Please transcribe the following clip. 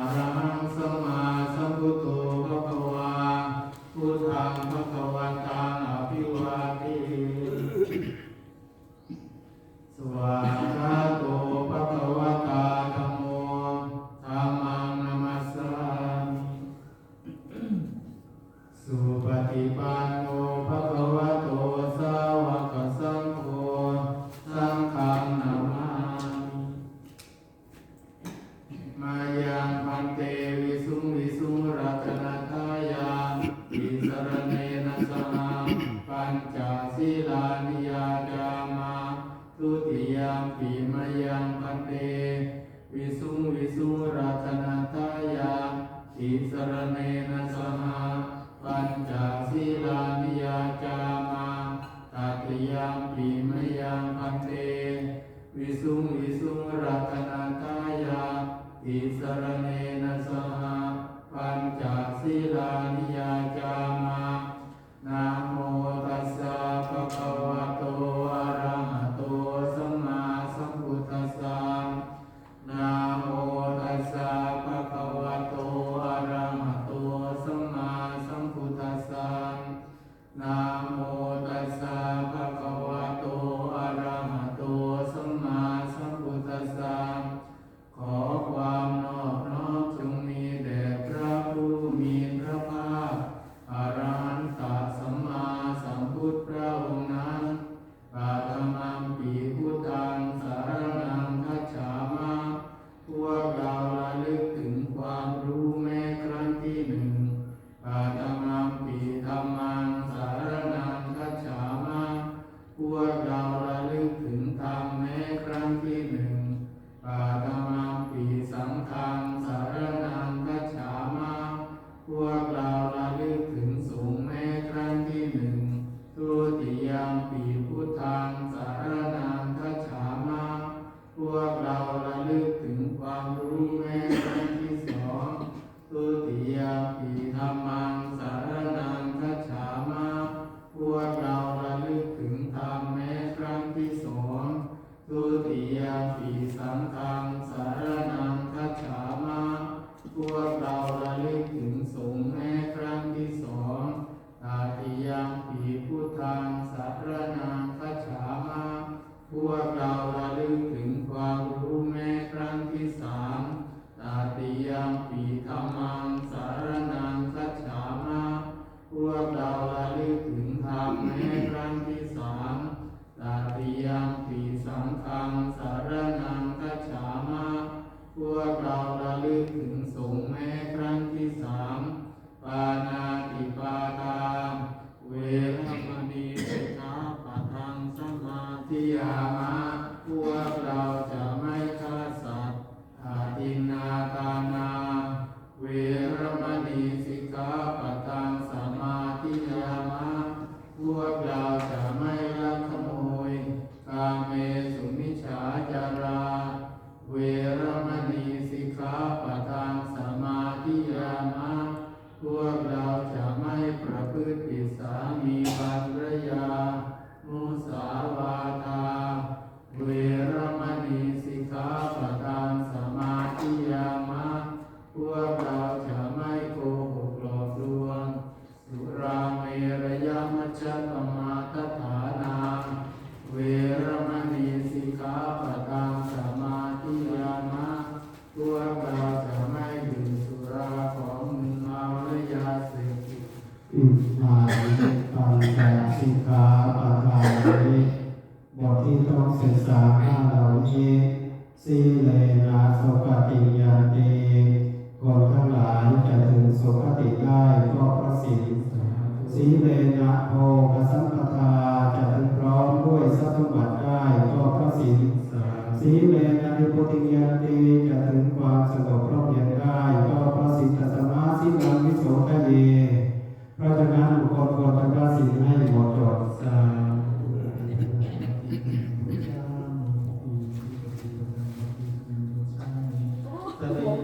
อรหังสัมมาสัมพุทโธภะคะวาพุทธัง ปัญจศีลานิยาจามาทุติยามปีมยังพันเตวิสุงวิสุรัตนทายาอิสรเนนะสหปัญจศีลานิยาจามาตติยามปีมยังพันเตวิสุงวิสุรัตนาทายาอิสรเนนะสหปัญจศีลานิ โมตัสสะภะคะวะโตอะระหะโตสัมมาสัมพุทธัสสะขอความนอบน้อมจงมีแด่พระผู้มีพระภาคอรหันตสัมมาสัมพุทธพระองค์นั้นปาตมัมปีพุทธังสารนังคัจฉามะพวกเราระลึกถึงความรู้แม้ครั้งที่หนึ่งปาตม ยาปีสังฆา มะพวกเราจะไม่ฆ่าสัตว์อาทินนาทานา เว เราจะไม่โกหกหลอกลวงสุราเมรยมัจจปมาทฐานาเวรมณีสิกขาปะทังสมาธิยามะพวกเราจะไม่ดื่มสุราของมึนเมาและยาเสพติดอิมานิปัญจสิกขาปะทานิบทที่ต้องศึกษาห้าเหล่านี้สีเลนะสุขติยันติ ก่อนทั้งหลายจะถึงสุคติได้ก็พระสิะศีลสีเลนะโพกสัมปทาจะถึงพร้อมด้วยสัตย์สมบัติได้ก็พระสิะศีลสีเลนะนิโพติยันติจะถึงความสงบรอบเย็นได้ก็พระสิะศีลสมาสิลังวิโสทะเยีพราะฉะนั้นบุกคลควรทำพระศีลให้หมดจดสา mau